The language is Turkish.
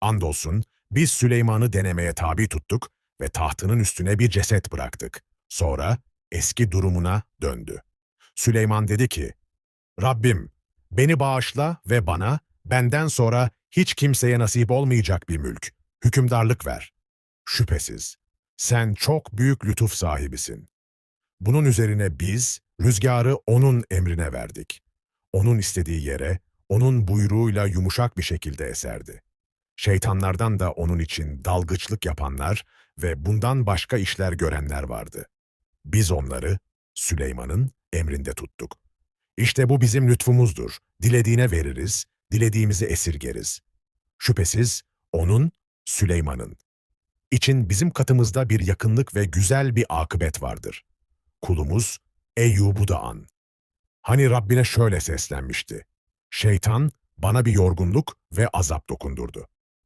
Andolsun biz Süleyman'ı denemeye tabi tuttuk ve tahtının üstüne bir ceset bıraktık. Sonra eski durumuna döndü. Süleyman dedi ki, Rabbim beni bağışla ve bana benden sonra hiç kimseye nasip olmayacak bir mülk, hükümdarlık ver. Şüphesiz sen çok büyük lütuf sahibisin. Bunun üzerine biz rüzgarı onun emrine verdik. Onun istediği yere, onun buyruğuyla yumuşak bir şekilde eserdi. Şeytanlardan da onun için dalgıçlık yapanlar ve bundan başka işler görenler vardı. Biz onları Süleyman'ın emrinde tuttuk. İşte bu bizim lütfumuzdur. Dilediğine veririz, dilediğimizi esirgeriz. Şüphesiz onun, Süleyman'ın. İçin bizim katımızda bir yakınlık ve güzel bir akıbet vardır. Kulumuz Eyyub'u da an. Hani Rabbine şöyle seslenmişti. Şeytan bana bir yorgunluk ve azap dokundurdu.